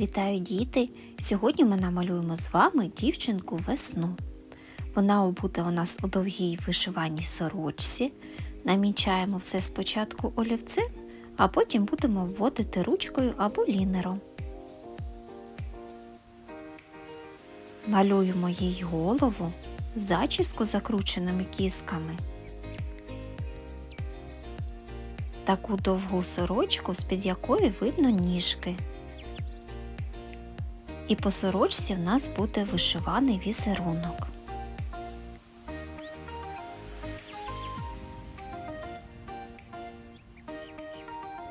Вітаю діти! Сьогодні ми намалюємо з вами дівчинку весну. Вона буде у нас у довгій вишиваній сорочці. Намічаємо все спочатку олівцем, а потім будемо вводити ручкою або лінером. Малюємо їй голову, зачіску закрученими кісками. Таку довгу сорочку, з-під якої видно ніжки. І по сорочці в нас буде вишиваний візерунок.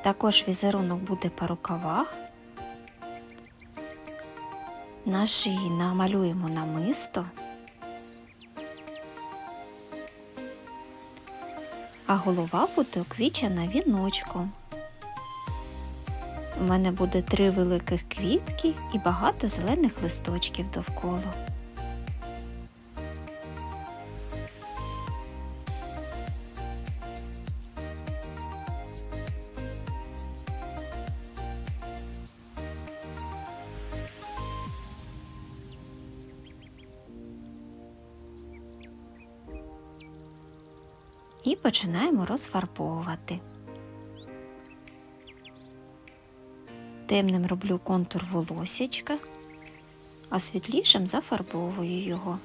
Також візерунок буде по рукавах. На шиї намалюємо намисто. А голова буде оквічена віночком. У мене буде три великих квітки і багато зелених листочків довкола. І починаємо розфарбовувати. Темним роблю контур волосячка, а світлішим зафарбовую його.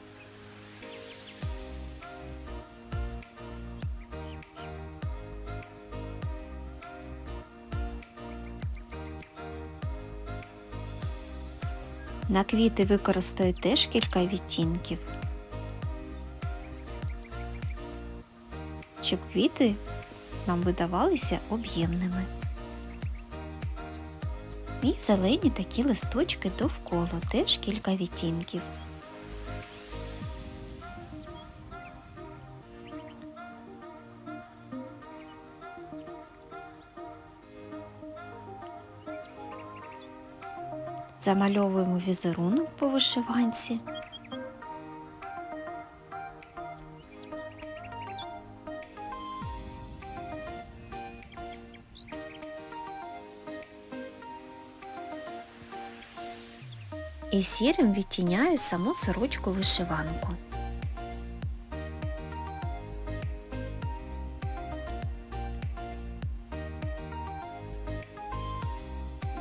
На квіти використаю теж кілька відтінків, щоб квіти нам видавалися об'ємними. І зелені такі листочки довкола, теж кілька відтінків. Замальовуємо візерунок по вишиванці. І сірим відтіняю саму сорочку вишиванку.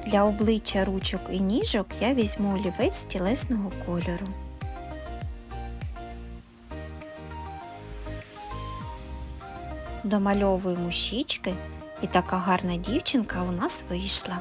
Для обличчя ручок і ніжок я візьму олівець тілесного кольору. Домальовуємо щічки, і така гарна дівчинка у нас вийшла.